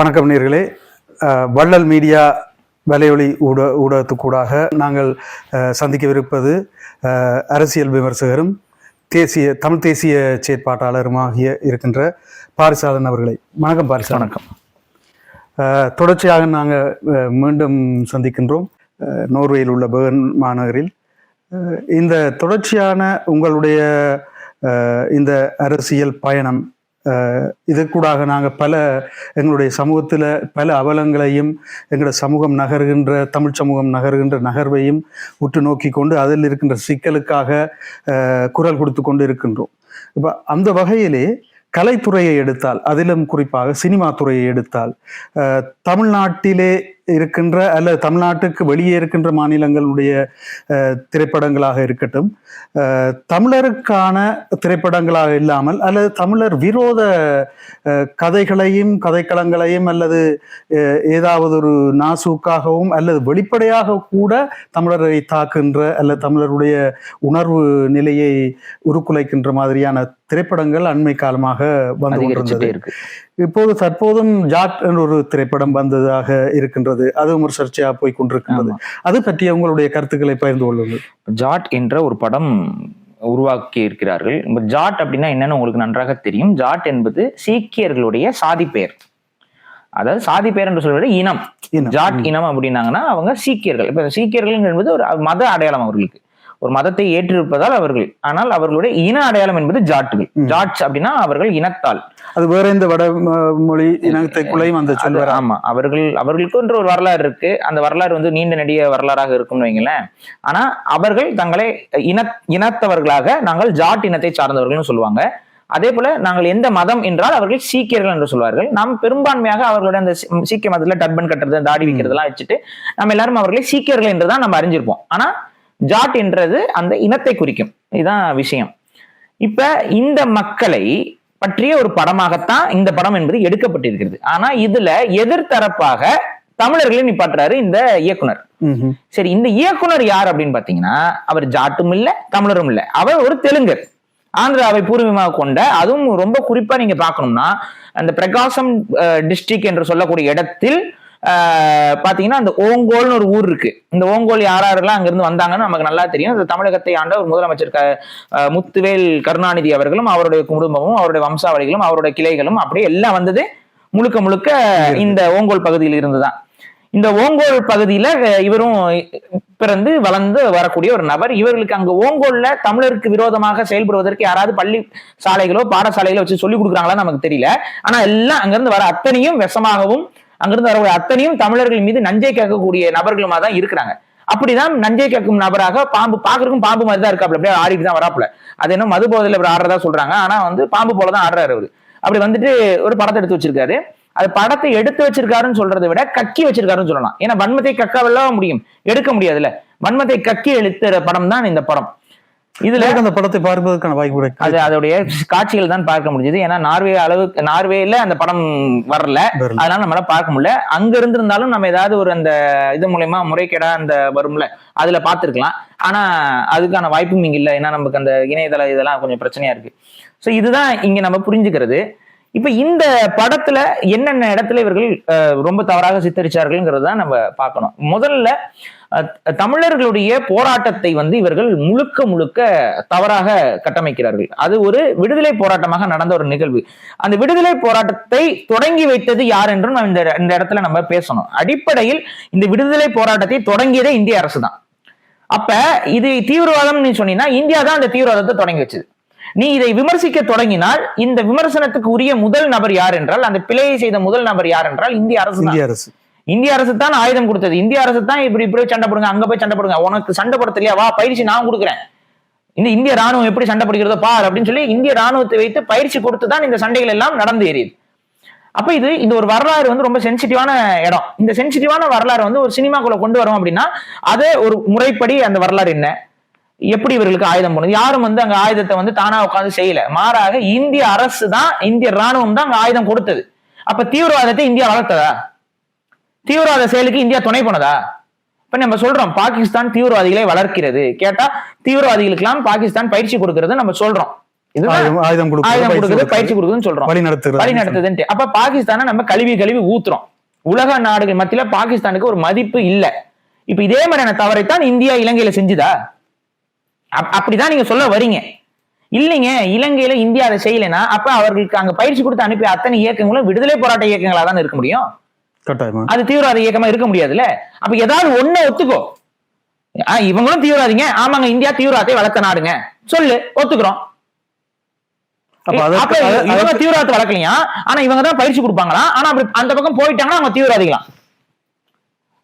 வணக்கம் நேர்களே. வள்ளல் மீடியா வலையொலி ஊட ஊடகத்துக்கூடாக நாங்கள் சந்திக்கவிருப்பது அரசியல் விமர்சகரும் தேசிய தமிழ் தேசிய செயற்பாட்டாளருமாகிய இருக்கின்ற பாரிசாலன் அவர்களை. வணக்கம் பாரிசாலன். வணக்கம். தொடர்ச்சியாக நாங்கள் மீண்டும் சந்திக்கின்றோம். நோர்வேயில் உள்ள பேர்ன் மாநகரில். இந்த தொடர்ச்சியான உங்களுடைய இந்த அரசியல் பயணம் இதற்கூடாக நாங்கள் பல எங்களுடைய சமூகத்தில் பல அவலங்களையும் எங்களுடைய சமூகம் நகர்கின்ற தமிழ் சமூகம் நகர்கின்ற நகர்வையும் உற்று நோக்கி கொண்டு அதில் இருக்கின்ற சிக்கலுக்காக குரல் கொடுத்து கொண்டு இருக்கின்றோம் இப்போ அந்த வகையிலே கலைத்துறையை எடுத்தால் அதிலும் குறிப்பாக சினிமா துறையை எடுத்தால் தமிழ்நாட்டிலே இருக்கின்ற அல்லது தமிழ்நாட்டுக்கு வெளியே இருக்கின்ற மாநிலங்களுடைய திரைப்படங்களாக இருக்கட்டும் தமிழருக்கான திரைப்படங்களாக இல்லாமல் அல்லது தமிழர் விரோத கதைகளையும் கதைக்களங்களையும் அல்லது ஏதாவது ஒரு நாசூக்காகவும் அல்லது வெளிப்படையாக கூட தமிழரை தாக்குகின்ற அல்லது தமிழருடைய உணர்வு நிலையை உருக்குலைக்கின்ற மாதிரியான திரைப்படங்கள் அண்மை காலமாக வந்து கொண்டிருந்தது. இப்போது தற்போதும் ஜாட் என்ற ஒரு திரைப்படம் வந்ததாக இருக்கின்றது. அதுவும் ஒரு சர்ச்சையாக போய் கொண்டிருக்கின்றது. அது பற்றிய உங்களுடைய கருத்துக்களை பகிர்ந்து கொள்ளுங்கள். ஜாட் என்ற ஒரு படம் உருவாக்கி இருக்கிறார்கள். ஜாட் அப்படின்னா என்னன்னு உங்களுக்கு நன்றாக தெரியும். ஜாட் என்பது சீக்கியர்களுடைய சாதி பெயர். அதாவது சாதி பெயர் என்று சொல்வது இனம். ஜாட். இனம் அப்படின்னாங்கன்னா அவங்க சீக்கியர்கள். இப்ப சீக்கியர்கள் என்பது ஒரு மத அடையாளம் அவர்களுக்கு. ஒரு மதத்தை ஏற்றிருப்பதால் அவர்கள் ஆனால் அவர்களுடைய இன அடையாளம் என்பது ஜாட்டுகள். ஜாட்ஸ் அப்படின்னா அவர்கள் இனத்தால். அது வேற எந்த வட மொழி இனத்தைக்குள்ளேயும் அந்த சொல்வார்? ஆமா. அவர்கள் அவர்களுக்குன்ற ஒரு வரலாறு இருக்கு. அந்த வரலாறு வந்து நீண்ட நெடிய வரலாறாக இருக்கும்னு வைங்களேன். ஆனா அவர்கள் தங்களை இன இனத்தவர்களாக நாங்கள் ஜாட் இனத்தை சார்ந்தவர்கள்னு சொல்லுவாங்க. அதே போல நாங்கள் எந்த மதம் என்றால் அவர்கள் சீக்கியர்கள் என்று சொல்வார்கள். நாம் பெரும்பான்மையாக அவர்களுடைய அந்த சீக்கிய மதத்துல டர்பன் கட்டுறது தாடி வைக்கிறதெல்லாம் வச்சுட்டு நம்ம எல்லாரும் அவர்களை சீக்கியர்கள் என்றுதான் நம்ம அறிஞ்சிருப்போம். ஆனா ஜாட் என்றது அந்த இனத்தை குறிக்கும். இதுதான் விஷயம். இப்ப இந்த மக்களை பற்றிய ஒரு படமாகத்தான் இந்த படம் என்பது எடுக்கப்பட்டிருக்கிறது. ஆனா இதுல எதிர்த்தரப்பாக தமிழர்களை நிப்பாட்டுறாரு இந்த இயக்குனர். சரி இந்த இயக்குனர் யார் அப்படின்னு பாத்தீங்கன்னா அவர் ஜாட்டும் இல்ல தமிழரும் இல்ல. அவர் ஒரு தெலுங்கர். ஆந்திராவை பூர்வீகமாக கொண்ட அதுவும் ரொம்ப குறிப்பா நீங்க பார்க்கணும்னா அந்த பிரகாசம் டிஸ்ட்ரிக்ட் என்று சொல்லக்கூடிய இடத்தில் பாத்தீங்கன்னா அந்த ஓங்கோல்னு ஒரு ஊர் இருக்கு. இந்த ஓங்கோல் யார் யாரெல்லாம் அங்கிருந்து வந்தாங்கன்னு நமக்கு நல்லா தெரியும். இந்த தமிழகத்தை ஆண்ட ஒரு முதலமைச்சர் க- முத்துவேல் கருணாநிதி அவர்களும் அவருடைய குடும்பமும் அவருடைய வம்சாவளிகளும் அவருடைய கிளைகளும் அப்படியே எல்லாம் வந்தது முழுக்க முழுக்க இந்த ஓங்கோல் பகுதியில் இருந்துதான். இந்த ஓங்கோல் பகுதியில இவரும் பிறந்து வளர்ந்து வரக்கூடிய ஒரு நபர். இவர்களுக்கு அங்க ஓங்கோல்ல தமிழருக்கு விரோதமாக செயல்படுவதற்கு யாராவது பள்ளி சாலைகளோ பாடசாலைகளோ வச்சு சொல்லி கொடுக்குறாங்களா நமக்கு தெரியல. ஆனா எல்லாம் அங்கிருந்து வர அத்தனையும் விஷமாகவும் அங்கிருந்து வரக்கூடிய அத்தனையும் தமிழர்கள் மீது நஞ்சை கேட்கக்கூடிய நபர்களுமா தான் இருக்கிறாங்க. அப்படிதான் நஞ்சை கேட்கும் நபராக பாம்பு பாக்குறதுக்கும் பாம்பு மாதிரி தான் இருக்காப்ல அப்படியே ஆடிட்டு தான் வராப்புல. அது என்ன மது போதையில் இவர் ஆடுறதா சொல்றாங்க. ஆனா வந்து பாம்பு போல தான் ஆடுறாரு அவரு. அப்படி வந்துட்டு ஒரு படத்தை எடுத்து வச்சிருக்காரு. அது படத்தை எடுத்து வச்சிருக்காருன்னு சொல்றதை விட கக்கி வச்சிருக்காருன்னு சொல்லலாம். ஏன்னா வன்மத்தை கக்க முடியும். எடுக்க முடியாதுல்ல. வன்மத்தை கக்கி எழுத்துற படம் தான் இந்த படம். இதுல அந்த படத்தை பார்ப்பதற்கான வாய்ப்பு அது அதோடைய காட்சிகள் தான் பார்க்க முடிஞ்சது. ஏன்னா நார்வே அளவுக்கு நார்வேல அந்த படம் வரல. அதனால நம்மளால பார்க்க முடியல. அங்க இருந்திருந்தாலும் நம்ம ஏதாவது ஒரு அந்த இது மூலயமா முறைகேடா அந்த வரும்ல அதுல பார்த்திருக்கலாம். ஆனா அதுக்கான வாய்ப்பும் இங்க இல்ல. ஏன்னா நமக்கு அந்த இணையதள இதெல்லாம் கொஞ்சம் பிரச்சனையா இருக்கு. சோ இதுதான் இங்க நம்ம புரிஞ்சுக்கிறது. இப்ப இந்த படத்துல என்னென்ன இடத்துல இவர்கள் அஹ், ரொம்ப தவறாக சித்தரிச்சார்கள்ங்கிறது தான் நம்ம பார்க்கணும். முதல்ல தமிழர்களுடைய போராட்டத்தை வந்து இவர்கள் முழுக்க முழுக்க தவறாக கட்டமைக்கிறார்கள். அது ஒரு விடுதலை போராட்டமாக நடந்த ஒரு நிகழ்வு. அந்த விடுதலை போராட்டத்தை தொடங்கி வைத்தது யார் என்றும் நம்ம இந்த இந்த இடத்துல நம்ம பேசணும். அடிப்படையில் இந்த விடுதலை போராட்டத்தை தொடங்கியதே இந்திய அரசு தான் அப்ப இது தீவிரவாதம்னு சொன்னீங்கன்னா இந்தியா தான் அந்த தீவிரவாதத்தை தொடங்கி வச்சது. நீ இதை விமர்சிக்க தொடங்கினால் இந்த விமர்சனத்துக்கு உரிய முதல் நபர் யார் என்றால் அந்த பிழையை செய்த முதல் நபர் யார் என்றால் இந்திய அரசு. இந்திய அரசு. இந்திய அரசு தான் ஆயுதம் கொடுத்தது. இந்திய அரசு தான் இப்படி இப்படி சண்டை போடுங்க அங்க போய் சண்டை போடுங்க. உனக்கு சண்டை போட தெரியா? வா பயிற்சி நான் கொடுக்குறேன். இந்த இந்திய ராணுவம் எப்படி சண்டை பிடிக்கிறதோ பார் அப்படின்னு சொல்லி இந்திய ராணுவத்தை வைத்து பயிற்சி கொடுத்து தான் இந்த சண்டைகள் எல்லாம் நடந்து ஏறியது. அப்ப இது இந்த ஒரு வரலாறு வந்து ரொம்ப சென்சிட்டிவான இடம். இந்த சென்சிட்டிவான வரலாறு வந்து ஒரு சினிமாக்குள்ள கொண்டு வரோம் அப்படின்னா அதே ஒரு முறைப்படி அந்த வரலாறு என்ன? எப்படி இவர்களுக்கு ஆயுதம் போனது யாரும் வந்து அங்க ஆயுதத்தை வந்து தானா உட்கார்ந்து செய்யல. மாறாக இந்திய அரசு தான் இந்திய ராணுவம் தான் அங்க ஆயுதம் கொடுத்தது. அப்ப தீவிரவாதத்தை இந்தியா வளர்த்ததா? தீவிரவாத செயலுக்கு இந்தியா துணை போனதா? இப்ப நம்ம சொல்றோம் பாகிஸ்தான் தீவிரவாதிகளை வளர்க்கிறது. கேட்டா தீவிரவாதிகளுக்கெல்லாம் பாகிஸ்தான் பயிற்சி கொடுக்கிறது நம்ம சொல்றோம். ஆயுதம் கொடுக்குறது, பயிற்சி கொடுக்குதுன்னு சொல்றோம். வழி நடத்துகிறது. வழி நடத்துதுன்ட்டு. அப்ப பாகிஸ்தானை நம்ம கழுவி கழுவி ஊத்துறோம். உலக நாடுகள் மத்தியில பாகிஸ்தானுக்கு ஒரு மதிப்பு இல்ல. இப்ப இதே மாதிரியான தவறைத்தான் இந்தியா இலங்கையில செஞ்சுதா? அப்படிதான் நீங்க சொல்ல வரீங்க. இல்லைங்க இலங்கையில இந்தியா அதை செய்யலைன்னா அப்ப அவர்களுக்கு அங்க பயிற்சி கொடுத்து அனுப்பிய அத்தனை இயக்கங்களும் விடுதலை போராட்ட இயக்கங்களா தான் இருக்க முடியும்? அது தீவிரவாத இயக்கமா இருக்க முடியாதுல்ல? அப்ப ஏதாவது ஒண்ணு ஒத்துக்கோ. இவங்களும் தீவிரவாதிங்க. ஆமாங்க இந்தியா தீவிரவாதத்தை வளர்த்த நாடுங்க. சொல்லு ஒத்துக்கிறோம். இவங்க தீவிரவாதத்தை வளர்க்கலையா? ஆனா இவங்க தான் பயிற்சி கொடுப்பாங்களா? ஆனா அப்படி அந்த பக்கம் போயிட்டாங்கன்னா அவங்க தீவிரவாதிகளாம்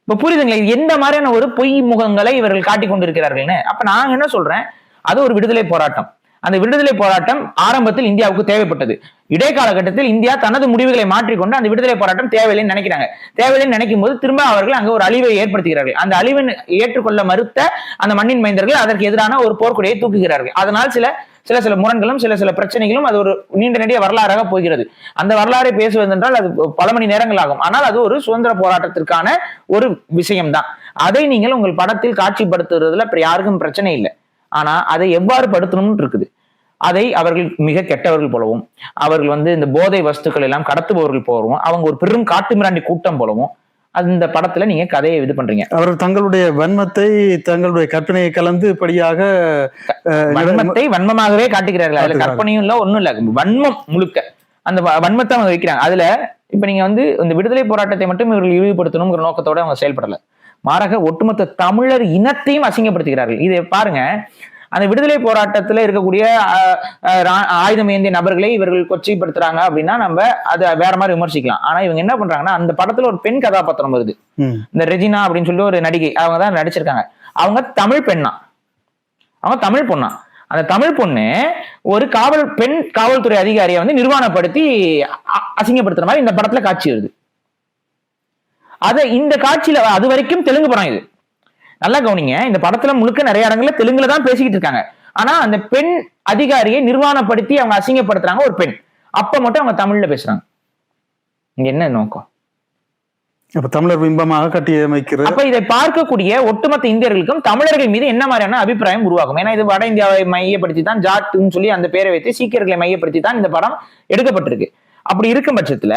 இப்ப புரியுதுங்களா? இது எந்த மாதிரியான ஒரு பொய் முகங்களை இவர்கள் காட்டிக் கொண்டிருக்கிறார்கள்னு? அப்ப நான் என்ன சொல்றேன்? அது ஒரு விடுதலை போராட்டம். அந்த விடுதலை போராட்டம் ஆரம்பத்தில் இந்தியாவுக்கு தேவைப்பட்டது. இடைக்கால கட்டத்தில் இந்தியா தனது முடிவுகளை மாற்றிக்கொண்டு அந்த விடுதலை போராட்டம் தேவையில்லைன்னு நினைக்கிறாங்க. தேவையில்லைன்னு நினைக்கும் போது திரும்ப அவர்கள் அங்க ஒரு அழிவை ஏற்படுத்துகிறார்கள். அந்த அழிவை ஏற்றுக்கொள்ள மறுத்த அந்த மண்ணின் மைந்தர்கள் அதற்கு எதிரான ஒரு போர்க்குடையை தூக்குகிறார்கள். அதனால் சில சில சில முரண்களும் சில சில பிரச்சனைகளும் அது ஒரு நீண்ட நெடிய வரலாறாக போகிறது. அந்த வரலாறை பேசுவதென்றால் அது பல மணி நேரங்கள் ஆகும் ஆனால் அது ஒரு சுதந்திர போராட்டத்திற்கான ஒரு விஷயம்தான். அதை நீங்கள் உங்கள் படத்தில் காட்சிப்படுத்துறதுல அப்புறம் யாருக்கும் பிரச்சனை இல்லை. ஆனா அதை எவ்வாறு படுத்தணும்னு இருக்குது. அதை அவர்கள் மிக கெட்டவர்கள் போலவும் அவர்கள் வந்து இந்த போதை வஸ்துக்கள் எல்லாம் கடத்துபவர்கள் போலவும் அவங்க ஒரு பெரும் காட்டு மிராண்டி கூட்டம் போலவும் அந்த படத்துல நீங்க கதையை இது பண்றீங்க. அவர்கள் தங்களுடைய வன்மத்தை தங்களுடைய கற்பனையை கலந்து இப்படியாக அஹ், வன்மத்தை வன்மமாகவே காட்டுகிறார்கள் அதுல. கற்பனையும் இல்ல ஒண்ணும் இல்ல. வன்மம் முழுக்க. அந்த வன்மத்தை அவங்க வைக்கிறாங்க. அதுல இப்ப நீங்க வந்து இந்த விடுதலை போராட்டத்தை மட்டும் இவர்கள் இழிவுபடுத்தணுங்கிற நோக்கத்தோட அவங்க செயல்படல. மாறாக ஒட்டுமொத்த தமிழர் இனத்தையும் அசிங்கப்படுத்துகிறார்கள். இதை பாருங்க. அந்த விடுதலை போராட்டத்துல இருக்கக்கூடிய ஆயுதம் ஏந்திய நபர்களை இவர்கள் கொச்சைப்படுத்துறாங்க அப்படின்னா நம்ம அதை வேற மாதிரி விமர்சிக்கலாம். ஆனா இவங்க என்ன பண்றாங்கன்னா அந்த படத்துல ஒரு பெண் கதாபாத்திரம் வருது. இந்த ரெஜினா அப்படின்னு சொல்லி ஒரு நடிகை அவங்க தான் நடிச்சிருக்காங்க. அவங்க தமிழ் பெண்ணா? அவங்க தமிழ் பொண்ணா? அந்த தமிழ் பொண்ணு ஒரு காவல் பெண் காவல்துறை அதிகாரியை வந்து நிர்வாணப்படுத்தி அசிங்கப்படுத்துற மாதிரி இந்த படத்துல காட்சி வருது. அத இந்த காட்சியில அது வரைக்கும் தெலுங்கு படம் இது. நல்லா கவனிங்க இந்த படத்துல முழுக்க நிறைய இடங்கள்ல தெலுங்குல தான் பேசிக்கிட்டு இருக்காங்க. ஆனா அந்த பெண் அதிகாரியை நிர்வாணப்படுத்தி அவங்க அசிங்கப்படுத்துறாங்க ஒரு பெண். அப்ப மட்டும் அவங்க தமிழ்ல பேசுறாங்க. இங்க என்ன நோக்கம்? அப்ப தமிழர் பிம்பமாக கட்டியமைக்கிறது அப்ப இதை பார்க்கக்கூடிய ஒட்டுமொத்த இந்தியர்களுக்கும் தமிழர்கள் மீது என்ன மாதிரியான அபிப்பிராயம் உருவாகும்? ஏன்னா இது வட இந்தியாவை மையப்படுத்தி தான் ஜாட்டுன்னு சொல்லி அந்த பேரை வைத்து சீக்கியர்களை மையப்படுத்தி தான் இந்த படம் எடுக்கப்பட்டிருக்கு. அப்படி இருக்கும் பட்சத்துல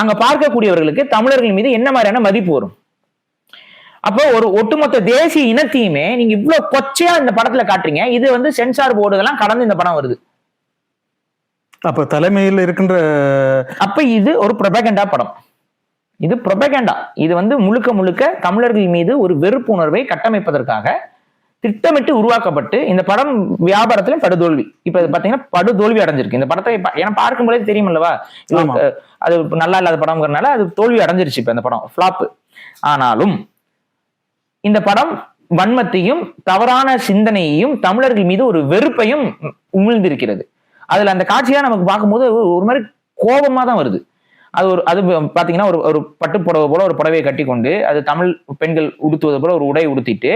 அங்க பார்க்கக்கூடியவர்களுக்கு தமிழர்கள் மீது என்ன மாதிரியான மதிப்பு வரும்? அப்போ ஒரு ஒட்டுமொத்த தேசிய இனத்தையுமே நீங்க இவ்வளவு கொச்சையா இந்த படத்துல காட்டுறீங்க. இது வந்து சென்சார் போர்டுகள்லாம் கடந்து இந்த படம் வருது. அப்ப தலைமையில் இருக்கின்ற அப்ப இது ஒரு ப்ரொபகண்டா படம். இது ப்ரொபகண்டா இது வந்து முழுக்க முழுக்க தமிழர்கள் மீது ஒரு வெறுப்பு உணர்வை கட்டமைப்பதற்காக திட்டமிட்டு உருவாக்கப்பட்டு இந்த படம் வியாபாரத்திலும் படுதோல்வி. இப்ப பாத்தீங்கன்னா படுதோல்வி அடைஞ்சிருக்கு. இந்த படத்தை ஏன்னா பார்க்கும்போதே தெரியும் அல்லவா? அது நல்லா இல்லாத படம்ங்கிறனால அது தோல்வி அடைஞ்சிருச்சு இப்ப இந்த படம். ஃபிளாப் ஆனாலும் இந்த படம் வன்மத்தையும் தவறான சிந்தனையையும் தமிழர்கள் மீது ஒரு வெறுப்பையும் உமிழ்ந்திருக்கிறது. அதுல அந்த காட்சியா நமக்கு பார்க்கும்போது ஒரு- மாதிரி கோபமா தான் வருது. அது ஒரு அது பாத்தீங்கன்னா ஒரு ஒரு பட்டு புடவை போல ஒரு புடவையை கட்டி கொண்டு அது தமிழ் பெண்கள் உடுத்துவது போல ஒரு உடை உடுத்திட்டு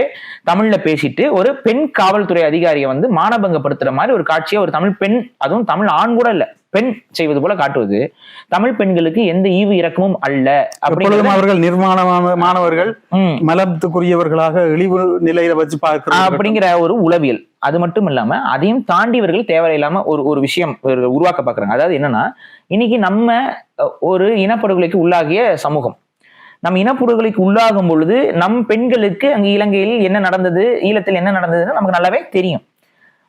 தமிழ்ல பேசிட்டு ஒரு பெண் காவல்துறை அதிகாரியை வந்து மானபங்கப்படுத்துற மாதிரி ஒரு காட்சியை ஒரு தமிழ் பெண் அதுவும் தமிழ் ஆண் கூட இல்லை பெண் செய்வது போல காட்டுவது. தமிழ் பெண்களுக்கு எந்த ஈவு இரக்கமும் அல்ல அப்படிங்கிறது அவர்கள் நிர்மாணமான மாணவர்கள். மலத்துக்குரியவர்களாக இழிவு நிலையில வச்சு பார்க்கிறாங்க அப்படிங்கிற ஒரு உளவியல். அது மட்டும் இல்லாம அதையும் தாண்டி இவர்கள் தேவையில்லாம ஒரு ஒரு விஷயம் உருவாக்க பாக்குறாங்க அதாவது என்னன்னா இன்னைக்கு நம்ம ஒரு இனப்படுகொலைக்கு உள்ளாகிய சமூகம். நம்ம இனப்படுகொலைக்கு உள்ளாகும் பொழுது நம் பெண்களுக்கு அங்க இலங்கையில் என்ன நடந்தது ஈழத்தில் என்ன நடந்ததுன்னு நமக்கு நல்லாவே தெரியும்.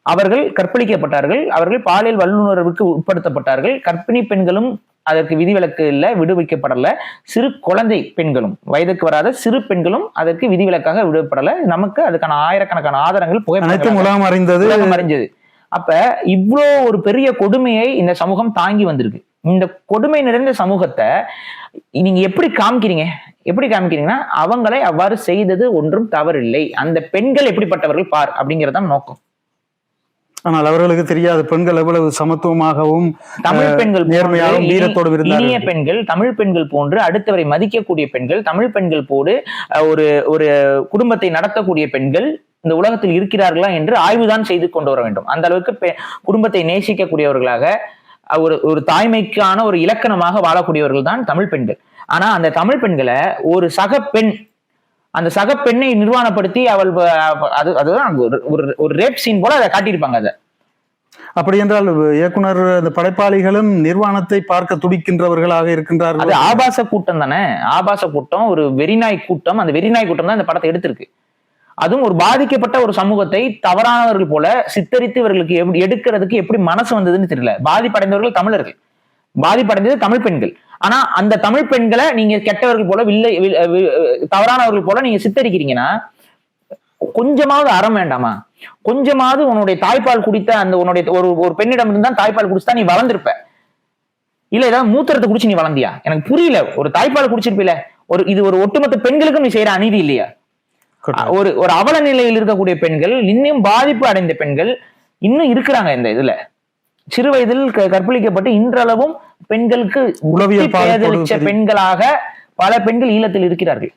அவர்கள் கற்பழிக்கப்பட்டார்கள் அவர்கள் பாலியல் வல்லுணர்வுக்கு உட்படுத்தப்பட்டார்கள். கர்ப்பிணி பெண்களும் அதற்கு விதிவிலக்கு இல்ல விடுவிக்கப்படல. சிறு குழந்தை பெண்களும் வயதுக்கு வராத சிறு பெண்களும் அதற்கு விதிவிலக்காக விடுவிக்கப்படல. நமக்கு அதுக்கான ஆயிரக்கணக்கான ஆதாரங்கள் புகைப்படங்கள் உலகம் அறிந்தது. அறிஞ்சது. அப்ப இவ்வளோ ஒரு பெரிய கொடுமையை இந்த சமூகம் தாங்கி வந்திருக்கு. இந்த கொடுமை நிறைந்த சமூகத்தை நீங்க எப்படி காமிக்கிறீங்க? எப்படி காமிக்கிறீங்கன்னா அவங்களை அவ்வாறு செய்தது ஒன்றும் தவறில்லை. அந்த பெண்கள் எப்படிப்பட்டவர்கள் பார் அப்படிங்கறதான் நோக்கம். ஆனால் அவர்களுக்கு தெரியாது பெண்கள் எவ்வளவு சமத்துவமாகவும் தமிழ் பெண்கள் நேர்மையாகவும் வீரத்தோடும் இனிய பெண்கள் தமிழ் பெண்கள் போன்று அடுத்தவரை மதிக்கக்கூடிய பெண்கள் தமிழ் பெண்கள் போடு ஒரு ஒரு குடும்பத்தை நடத்தக்கூடிய பெண்கள் இந்த உலகத்தில் இருக்கிறார்களா என்று ஆய்வுதான் செய்து கொண்டு வர வேண்டும். அந்த அளவுக்கு குடும்பத்தை நேசிக்கக்கூடியவர்களாக ஒரு ஒரு தாய்மைக்கான ஒரு இலக்கணமாக வாழக்கூடியவர்கள் தான் தமிழ் பெண்கள். ஆனா அந்த தமிழ் பெண்களை ஒரு சக பெண் அந்த சக பெண்ணை நிர்வாணப்படுத்தி அவள் அது அதுதான் ஒரு ஒரு- ரேப் சீன் போல அதை காட்டியிருப்பாங்க அதை. அப்படி என்றால் இயக்குனர் அந்த படைப்பாளிகளும் நிர்வாணத்தை பார்க்க துடிக்கின்றவர்களாக அது இருக்கின்றார்கள் ஆபாச கூட்டம் தானே? ஆபாச கூட்டம் ஒரு வெறிநாய் கூட்டம் அந்த வெறிநாய் கூட்டம் தான் இந்த படத்தை எடுத்திருக்கு. அதுவும் ஒரு பாதிக்கப்பட்ட ஒரு சமூகத்தை தவறானவர்கள் போல சித்தரித்து இவர்களுக்கு எப்படி எடுக்கிறதுக்கு எப்படி மனசு வந்ததுன்னு தெரியல. பாதிப்படைந்தவர்கள் தமிழர்கள். பாதிப்படைந்தது தமிழ் பெண்கள். ஆனா அந்த தமிழ் பெண்களை நீங்க கெட்டவர்கள் போல வில்லை தவறானவர்கள் போல நீங்க சித்தரிக்கிறீங்கன்னா கொஞ்சமாவது அறம் வேண்டாமா? கொஞ்சமாவது உன்னுடைய தாய்ப்பால் குடித்த அந்த உன்னுடைய ஒரு ஒரு பெண்ணிடம் இருந்தா தாய்ப்பால் குடிச்சா நீ வளர்ந்திருப்ப. இல்ல ஏதாவது மூத்திரத்தை குடிச்சு நீ வளர்ந்தியா? எனக்கு புரியல. ஒரு தாய்ப்பால் குடிச்சிருப்பில. ஒரு இது ஒரு ஒட்டுமொத்த பெண்களுக்கும் நீ செய்யற அநீதி இல்லையா. ஒரு ஒரு அவல நிலையில் இருக்கக்கூடிய பெண்கள் இன்னும் பாதிப்பு அடைந்த பெண்கள் இன்னும் இருக்கிறாங்க இந்த இதுல. சிறு வயதில் கற்பழிக்கப்பட்டு இன்றளவும் பெண்களுக்கு உளவியல். பெண்களாக பல பெண்கள் ஈழத்தில் இருக்கிறார்கள்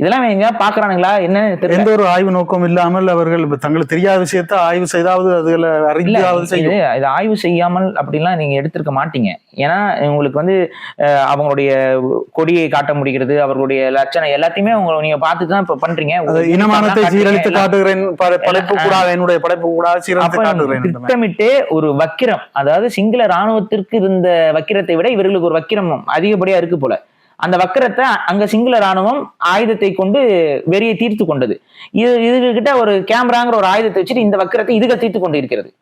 இதெல்லாம் எங்க பாக்குறானுங்களா என்ன எந்த ஒரு ஆய்வு நோக்கம் இல்லாமல் அவர்கள் தங்களுக்கு தெரியாத விஷயத்தை ஆய்வு செய்தாவது அதுல அறிஞ்சாவது செய்யும். இது ஆய்வு செய்யாமல் அப்படிலாம் நீங்க எடுத்திருக்க மாட்டீங்க. ஏன்னா உங்களுக்கு வந்து அவங்களுடைய கொடியை காட்ட முடிகிறது அவர்களுடைய லட்சணம் எல்லாத்தையுமே உங்க நீங்க பார்த்துட்டு தான் இப்ப பண்றீங்க. இனமானத்தை சீரழித்து காட்டுகிறேன் படைப்பு கூடாது என்னுடைய படைப்பு கூடாது சீரழித்து காட்டுகிறேன். திட்டமிட்டு ஒரு வக்கிரம் அதாவது சிங்கள ராணுவத்திற்கு இருந்த வக்கிரத்தை விட இவர்களுக்கு ஒரு வக்கிரம் அதிகப்படியா இருக்கு போல. அந்த வக்கிரத்தை அங்க சிங்கள ராணுவம் ஆயுதத்தை கொண்டு வெறியை தீர்த்து கொண்டது. இது இதுகிட்ட ஒரு கேமராங்கிற ஒரு ஆயுதத்தை வச்சுட்டு இந்த வக்கிரத்தை இதுக தீர்த்து கொண்டு இருக்கிறது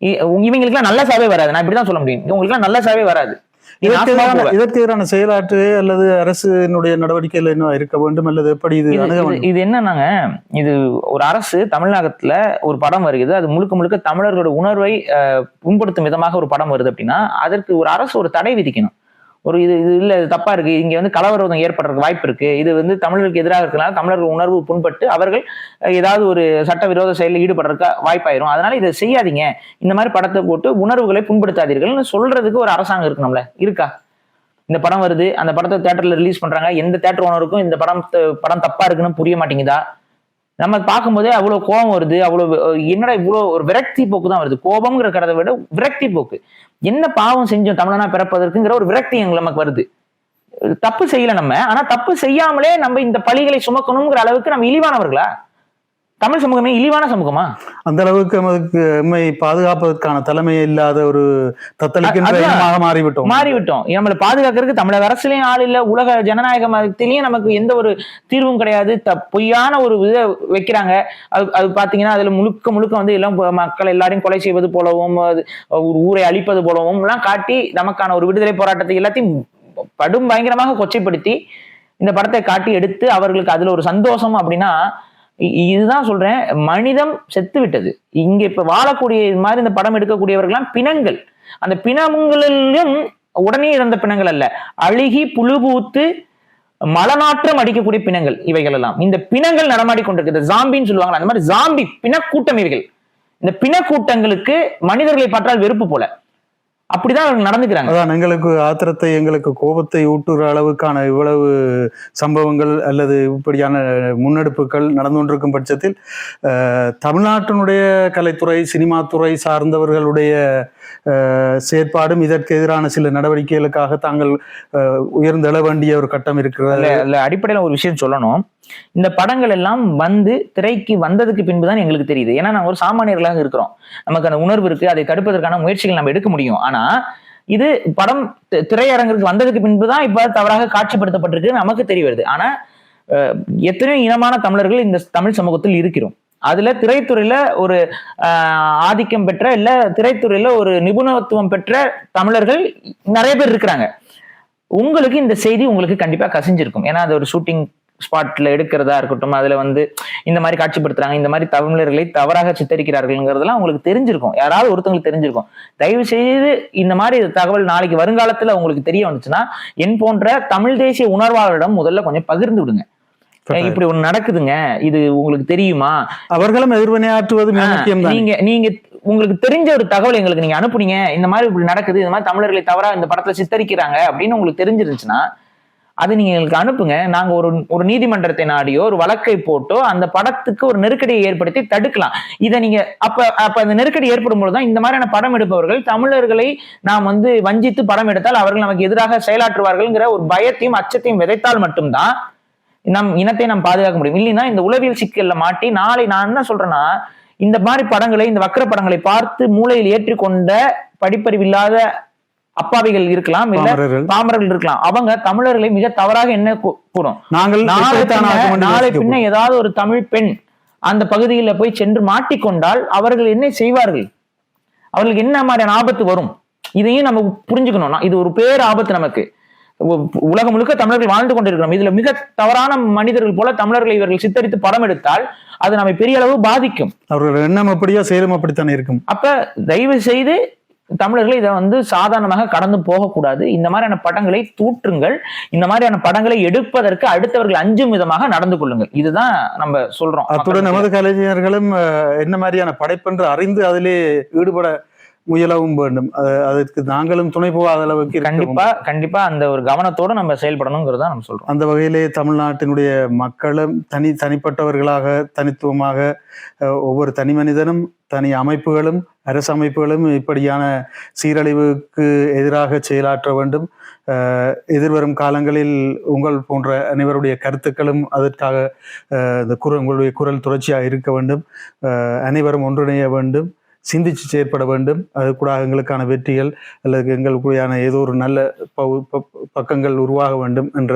இவங்களுக்குலாம் நல்ல சாவே வராது. நான் இப்படிதான் சொல்ல முடியும். இவங்களுக்குலாம் நல்ல சாவே வராது. இதற்கு எதிரான செயலாற்று அல்லது அரசினுடைய நடவடிக்கைகள் என்ன இருக்க வேண்டும் அல்லது எப்படி இது இது- என்னன்னாங்க இது ஒரு அரசு தமிழ்நாட்டுல ஒரு படம் வருகிறது. அது முழுக்க முழுக்க தமிழர்களோட உணர்வை புண்படுத்தும் விதமாக ஒரு படம் வருது அப்படின்னா அதற்கு ஒரு அரசு ஒரு தடை விதிக்கணும். ஒரு இது இது இல்லை இது தப்பா இருக்கு. இங்க வந்து கலவரம் ஏற்படுறதுக்கு வாய்ப்பு இருக்கு. இது வந்து தமிழர்களுக்கு எதிராக இருக்கனால தமிழர்கள் உணர்வு புண்பட்டு அவர்கள் ஏதாவது ஒரு சட்டவிரோத செயலில் ஈடுபடுறதுக்கு வாய்ப்பாயிரும். அதனால இதை செய்யாதீங்க. இந்த மாதிரி படத்தை போட்டு உணர்வுகளை புண்படுத்தாதீர்கள்னு சொல்றதுக்கு ஒரு அரசாங்கம் இருக்கணும்ல இருக்கா? இந்த படம் வருது. அந்த படத்தை தேட்டர்ல ரிலீஸ் பண்றாங்க. எந்த தேட்டர் ஓனருக்கும் இந்த படம் படம் தப்பா இருக்குன்னு புரிய மாட்டேங்குதா? நம்ம பார்க்கும்போதே அவ்வளவு கோபம் வருது அவ்வளவு என்னடா இவ்வளவு ஒரு விரக்தி போக்கு தான் வருது. கோபம்ங்கிற கருத்தை விட விரக்தி போக்கு. என்ன பாவம் செஞ்சோம் தமிழனா பிறப்பதற்குங்கிற ஒரு விரக்தி எங்களுக்கு நமக்கு வருது. தப்பு செய்யல நம்ம ஆனா தப்பு செய்யாமலே நம்ம இந்த பழிகளை சுமக்கணுங்கிற அளவுக்கு நம்ம இழிவானவர்களா? தமிழ் சமூகமே இழிவான சமூகமா? அந்த அளவுக்கு நமக்கு எம்மை பாதுகாப்பதற்கான தலைமை இல்லாத ஒரு தத்தளிக்கின்ற மாறிவிட்டோம். மாறிவிட்டோம். நம்மளை பாதுகாக்கிறதுக்கு தமிழக அரசுலயும் ஆள் இல்ல உலக ஜனநாயக மதத்திலயும் நமக்கு எந்த ஒரு தீர்வும் கிடையாது. த- பொய்யான ஒரு இதை வைக்கிறாங்க. அது அது பாத்தீங்கன்னா அதுல முழுக்க முழுக்க வந்து எல்லாம் மக்கள் எல்லாரையும் கொலை செய்வது போலவும் ஒரு ஊரை அழிப்பது போலவும் எல்லாம் காட்டி நமக்கான ஒரு விடுதலை போராட்டத்தை எல்லாத்தையும் படும் பயங்கரமாக கொச்சைப்படுத்தி இந்த படத்தை காட்டி எடுத்து அவர்களுக்கு அதுல ஒரு சந்தோஷம் அப்படின்னா இதுதான் சொல்றேன் மனிதம் செத்து விட்டது. இங்க இப்ப வாழக்கூடிய இது மாதிரி இந்த படம் எடுக்கக்கூடியவர்கள்லாம் பிணங்கள். அந்த பிணங்களிலும் உடனே இறந்த பிணங்கள் அல்ல. அழுகி புழுபூத்து மலநாற்றம் அடிக்கக்கூடிய பிணங்கள் இவைகள் எல்லாம் இந்த பிணங்கள் நடமாடி கொண்டிருக்கு ஜாம்பின்னு சொல்லுவாங்க அந்த மாதிரி ஜாம்பி பிணக்கூட்டம் இவைகள் இந்த பிணக்கூட்டங்களுக்கு மனிதர்களை பற்றால் வெறுப்பு போல. அப்படிதான் அவர்கள் நடந்துக்கிறாங்க. அதான் எங்களுக்கு ஆத்திரத்தை எங்களுக்கு கோபத்தை ஊட்டுற அளவுக்கான இவ்வளவு சம்பவங்கள் அல்லது இப்படியான முன்னெடுப்புகள் நடந்து கொண்டிருக்கும் பட்சத்தில் தமிழ்நாட்டினுடைய கலைத்துறை சினிமாத்துறை சார்ந்தவர்களுடைய செயற்பாடும் இதற்கு எதிரான சில நடவடிக்கைகளுக்காக தாங்கள் அஹ், உயர்ந்தெழ வேண்டிய ஒரு கட்டம் இருக்கிறது. அதுல அடிப்படையில ஒரு விஷயம் சொல்லணும். இந்த படங்கள் எல்லாம் வந்து திரைக்கு வந்ததுக்கு பின்புதான் எங்களுக்கு தெரியுது. ஏன்னா நாங்க ஒரு சாமானியர்களாக இருக்கிறோம். நமக்கு அந்த உணர்வு இருக்கு அதை தடுப்பதற்கான முயற்சிகள் நம்ம எடுக்க முடியும். ஆனா இது படம் தி- திரையரங்கிற்கு வந்ததுக்கு பின்புதான் இப்ப தவறாக காட்சிப்படுத்தப்பட்டிருக்கு நமக்கு தெரிய வருது. ஆனா எத்தனையோ இனமான தமிழர்கள் இந்த தமிழ் சமூகத்தில் இருக்கிறோம். அதுல திரைத்துறையில ஒரு ஆஹ், ஆதிக்கம் பெற்ற இல்ல திரைத்துறையில ஒரு நிபுணத்துவம் பெற்ற தமிழர்கள் நிறைய பேர் இருக்கிறாங்க. உங்களுக்கு இந்த செய்தி உங்களுக்கு கண்டிப்பா கசிஞ்சிருக்கும். ஏன்னா அது ஒரு ஷூட்டிங் ஸ்பாட்ல எடுக்கிறதா இருக்கட்டும் அதுல வந்து இந்த மாதிரி காட்சிப்படுத்துறாங்க இந்த மாதிரி தமிழர்களை தவறாக சித்தரிக்கிறார்கள்ங்கிறதெல்லாம் உங்களுக்கு தெரிஞ்சிருக்கும். யாராவது ஒருத்தவங்களுக்கு தெரிஞ்சிருக்கும். தயவு செய்து இந்த மாதிரி தகவல் நாளைக்கு வருங்காலத்துல உங்களுக்கு தெரிய வந்துச்சுன்னா என் போன்ற தமிழ் தேசிய உணர்வாளரிடம் முதல்ல கொஞ்சம் பகிர்ந்து விடுங்க. இப்படி ஒண்ணு நடக்குதுங்க. இது உங்களுக்கு தெரியுமா? அவர்களும் எதிர்வினையாற்றுவது நீங்க நீங்க உங்களுக்கு தெரிஞ்ச ஒரு தகவல் எங்களுக்கு நீங்க அனுப்புனீங்க. இந்த மாதிரி இப்படி நடக்குது இந்த மாதிரி தமிழர்களை தவறா இந்த படத்துல சித்தரிக்கிறாங்க அப்படின்னு உங்களுக்கு தெரிஞ்சிருந்துச்சுன்னா அது நீங்க எங்களுக்கு அனுப்புங்க. நாங்க ஒரு ஒரு நீதிமன்றத்தை நாடியோ ஒரு வழக்கை போட்டோ அந்த படத்துக்கு ஒரு நெருக்கடியை ஏற்படுத்தி தடுக்கலாம். இதை நீங்க அப்ப அப்ப அந்த நெருக்கடி ஏற்படும் பொழுதுதான் இந்த மாதிரியான படம் எடுப்பவர்கள் தமிழர்களை நாம் வந்து வஞ்சித்து படம் எடுத்தால் அவர்கள் நமக்கு எதிராக செயலாற்றுவார்கள்ங்கிற ஒரு பயத்தையும் அச்சத்தையும் விதைத்தால் மட்டும்தான் நம் இனத்தை நாம் பாதுகாக்க முடியும். இல்லைன்னா இந்த உளவியல் சிக்கல்ல மாட்டி நாளை நான் என்ன சொல்றேன்னா இந்த மாதிரி படங்களை இந்த வக்கர படங்களை பார்த்து மூளையில் ஏற்றிக்கொண்ட படிப்பறிவில்லாத அப்பாவிகள் இருக்கலாம் இல்ல பாமரர்கள். இருக்கலாம். அவங்க தமிழர்களை மிக தவறாக என்ன கூ- கூறும்? நாங்கள் நாளை பின்ன- ஏதாவது ஒரு தமிழ் பெண் அந்த பகுதியில போய் சென்று மாட்டிக்கொண்டால் அவர்கள் என்ன செய்வார்கள்? அவர்களுக்கு என்ன மாதிரியான ஆபத்து வரும்? இதையும் நம்ம புரிஞ்சுக்கணும். இது ஒரு பேர் ஆபத்து நமக்கு. உலகம் முழுக்க தமிழர்கள் வாழ்ந்து கொண்டிருக்கிறோம். இதுல மிக தவறான மனிதர்கள் போல தமிழர்களை இவர்கள் சித்தரித்து படம் எடுத்தால் அது நம்மை பெரிய அளவு பாதிக்கும். அவர்கள் எண்ணம் அப்படியோ செயலும் அப்படித்தானே இருக்கும். அப்ப தயவு செய்து தமிழர்கள் இதை வந்து சாதாரணமாக கடந்து போகக்கூடாது. இந்த மாதிரியான படங்களை தூற்றுங்கள். இந்த மாதிரியான படங்களை எடுப்பதற்கு அடுத்தவர்கள் அஞ்சும் விதமாக நடந்து கொள்ளுங்கள். இதுதான் நம்ம சொல்றோம். அத்துடன் நமது கலைஞர்களும் என்ன மாதிரியான படைப்பென்று அறிந்து அதிலே ஈடுபட முயலவும் வேண்டும். அதற்கு நாங்களும் துணை போகாத அளவுக்கு கண்டிப்பா கண்டிப்பா அந்த ஒரு கவனத்தோட நம்ம செயல்படணுங்கிறத நம்ம சொல்றோம். அந்த வகையிலே தமிழ்நாட்டினுடைய மக்களும் தனி தனிப்பட்டவர்களாக தனித்துவமாக ஒவ்வொரு தனி மனிதனும் தனி அமைப்புகளும் அரசு அமைப்புகளும் இப்படியான சீரழிவுக்கு எதிராக செயலாற்ற வேண்டும். எதிர்வரும் காலங்களில் உங்கள் போன்ற அனைவருடைய கருத்துக்களும் அதற்காக இந்த குரல் உங்களுடைய குரல் தொடர்ச்சியாக இருக்க வேண்டும். அனைவரும் ஒன்றிணைய வேண்டும். சிந்திச்சு செயற்பட வேண்டும். அது கூட எங்களுக்கான வெற்றிகள் அல்லது எங்களுக்குடையான ஏதோ ஒரு நல்ல பக்கங்கள் உருவாக வேண்டும் என்ற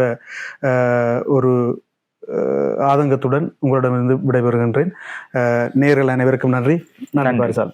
ஒரு ஆதங்கத்துடன் உங்களிடமிருந்து விடைபெறுகின்றேன். நேயர்கள் அனைவருக்கும் நன்றி. நன்றி. பாரிசால்.